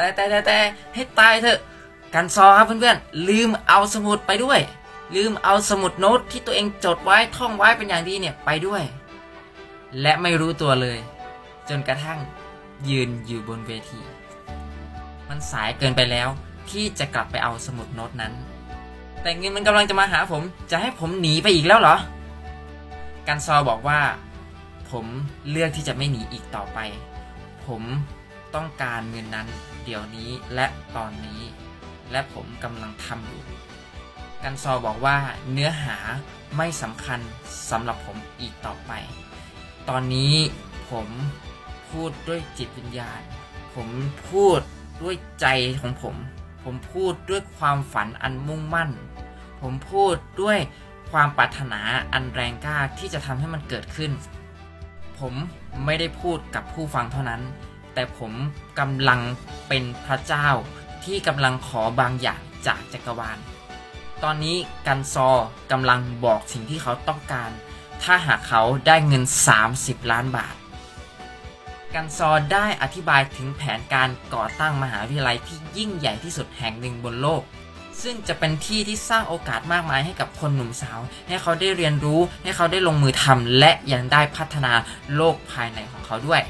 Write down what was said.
แต่แต่แต่แต่ให้ตายเถอะ กันซอครับเพื่อนๆ ลืมเอาสมุดไปด้วย ลืมเอาสมุดโน้ตที่ตัวเองจดไว้ท่องไว้เป็นอย่างดีเนี่ยไปด้วย และไม่รู้ตัวเลย จนกระทั่งยืนอยู่บนเวที มันสายเกินไปแล้ว ที่จะกลับไปเอาสมุดโน้ตนั้น แต่เงินมันกำลังจะมาหาผม จะให้ผมหนีไปอีกแล้วเหรอ กันซอบอกว่า ผมเลือกที่จะไม่หนีอีกต่อไป ผม ต้องการเงินนั้นเดี๋ยวนี้และตอนนี้ และผมกำลังทำอยู่ กันซอบอกว่าเนื้อหาไม่สำคัญสำหรับผมอีกต่อไป ตอนนี้ผมพูดด้วยจิตวิญญาณ ผมพูดด้วยใจของผม ผมพูดด้วยความฝันอันมุ่งมั่น ผมพูดด้วยความปรารถนาอันแรงกล้าที่จะทำให้มันเกิดขึ้น ผมไม่ได้พูดกับผู้ฟังเท่านั้น แต่ผมกำลังเป็นพระเจ้าที่กำลังขอบางอย่างจากจักรวาล ตอนนี้กันซอกำลังบอกสิ่งที่เขาต้องการ ถ้าหากเขาได้เงิน 30 ล้านบาท กันซอได้อธิบายถึงแผนการก่อตั้งมหาวิทยาลัยที่ยิ่งใหญ่ที่สุดแห่งหนึ่งบนโลก ซึ่งจะเป็นที่ที่สร้างโอกาสมากมายให้กับคนหนุ่มสาว ให้เขาได้เรียนรู้ ให้เขาได้ลงมือทำและยังได้พัฒนาโลกภายในของเขาด้วย